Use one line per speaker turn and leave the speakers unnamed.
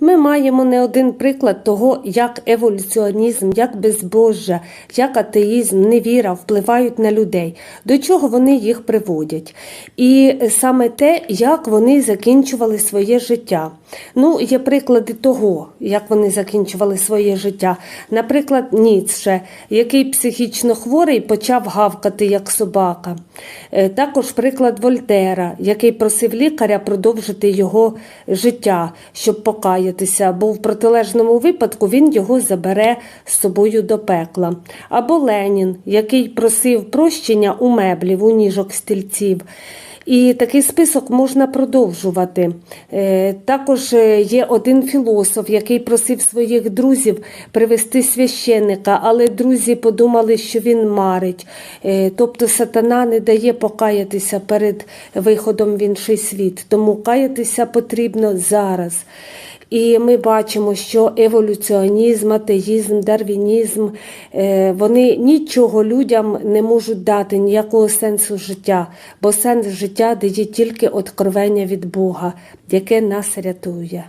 Ми маємо не один приклад того, як еволюціонізм, як безбожжя, як атеїзм, невіра впливають на людей, до чого вони їх приводять. І саме те, як вони закінчували своє життя. Ну, є приклади того, як вони закінчували своє життя. Наприклад, Ніцше, який психічно хворий почав гавкати як собака. Е, Також приклад Вольтера, який просив лікаря продовжити його життя, щоб покаятися, бо в протилежному випадку він його забере з собою до пекла. Або Ленін, який просив прощення у меблів, у ніжок стільців. І такий список можна продовжувати. Е, Також е, є один філософ, який просив своїх друзів привести священника, але друзі подумали, що він марить. Е, Тобто сатана не дає покаятися перед виходом в інший світ. Тому каятися потрібно зараз. І ми бачимо, що еволюціонізм, атеїзм, дарвінізм е, вони нічого людям не можуть дати, ніякого сенсу життя, бо сенс життя дає тільки откровення від Бога, яке нас рятує.